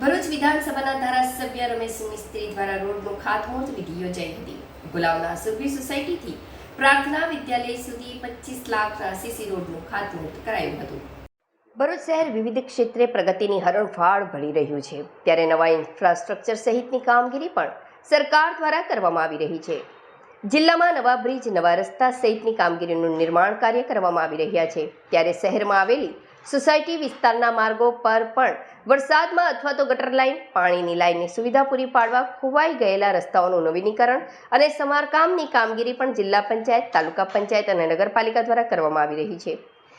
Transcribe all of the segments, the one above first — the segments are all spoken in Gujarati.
ભરૂચ વિધાનસભાના ધારાસભ્ય રમેશ મિસ્ત્રી દ્વારા રોડનું ખાતમુહૂર્ત વિધિ યોજાઈ હતી. ગુલાવના સુરભી સોસાયટીથી પ્રાર્થના વિદ્યાલય સુધી પચીસ લાખના સીસી રોડનું ખાતમુહૂર્ત કરાયું હતું. ભરૂચ શહેર વિવિધ ક્ષેત્રે પ્રગતિની હરણફાળ ભળી રહ્યું છે. ત્યારે નવા ઇન્ફ્રાસ્ટ્રક્ચર સહિતની કામગીરી પણ સરકાર દ્વારા કરવામાં આવી રહી છે. જિલ્લામાં નવા બ્રિજ, નવા રસ્તા સહિતની કામગીરીનું નિર્માણ કાર્ય કરવામાં આવી રહ્યા છે. ત્યારે શહેરમાં આવેલી સોસાયટી વિસ્તારના માર્ગો પર પણ વરસાદમાં અથવા તો ગટર લાઇન પાણીની લાઇનની સુવિધા પૂરી પાડવા ખોવાઈ ગયેલા રસ્તાઓનું નવીનીકરણ અને સમારકામની કામગીરી પણ જિલ્લા પંચાયત, તાલુકા પંચાયત અને નગરપાલિકા દ્વારા કરવામાં આવી રહી છે.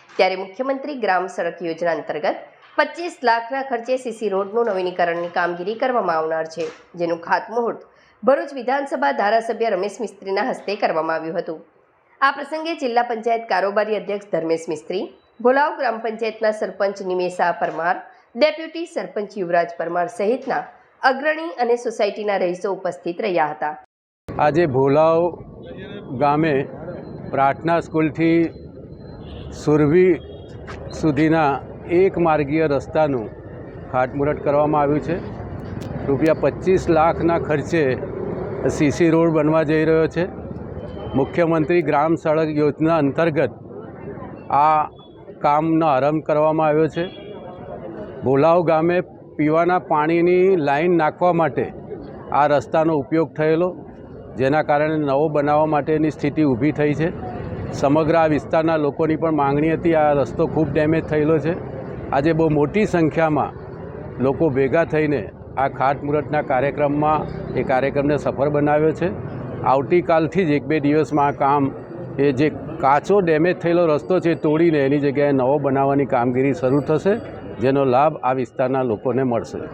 ત્યારે મુખ્યમંત્રી ગ્રામ સડક યોજના અંતર્ગત પચીસ લાખના ખર્ચે સીસી રોડનું નવીનીકરણની કામગીરી કરવામાં આવનાર છે, જેનું ખાતમુહૂર્ત ભરૂચ વિધાનસભા ધારાસભ્ય રમેશ મિસ્ત્રીના હસ્તે કરવામાં આવ્યું હતું. આ પ્રસંગે જિલ્લા પંચાયત કારોબારી અધ્યક્ષ ધર્મેશ મિસ્ત્રી ભોલાવ ગ્રામ પંચાયતના સરપંચ નિમેશા પરમાર, ડેપ્યુટી સરપંચ યુવરાજ પરમાર સહિતના અગ્રણી અને સોસાયટીના રહીશો ઉપસ્થિત રહ્યા હતા. આજે ભોલાવ ગામે પ્રાર્થના સ્કૂલથી સુરભી સુધીના એક માર્ગીય રસ્તાનું ખાટમુરટ કરવામાં આવ્યું છે. રૂપિયા પચીસ લાખના ખર્ચે સીસી રોડ બનવા જઈ રહ્યો છે. મુખ્યમંત્રી ગ્રામ સડક યોજના અંતર્ગત આ કામનો આરંભ કરવામાં આવ્યો છે. ભોલાવ ગામે પીવાના પાણીની લાઈન નાખવા માટે આ રસ્તાનો ઉપયોગ થયેલો, જેના કારણે નવો બનાવવા માટેની સ્થિતિ ઊભી થઈ છે. સમગ્ર આ વિસ્તારના લોકોની પણ માંગણી હતી, આ રસ્તો ખૂબ ડેમેજ થયેલો છે. આજે બહુ મોટી સંખ્યામાં લોકો ભેગા થઈને આ ખાતમુહૂર્તના કાર્યક્રમમાં, એ કાર્યક્રમને સફળ બનાવ્યો છે. આવતીકાલથી જ એક બે દિવસમાં આ કામ, એ જે કાચો ડેમેજ થયેલો રસ્તો છે, તોડીને એની જગ્યાએ નવો બનાવવાની કામગીરી શરૂ થશે, જેનો લાભ આ વિસ્તારના લોકોને મળશે.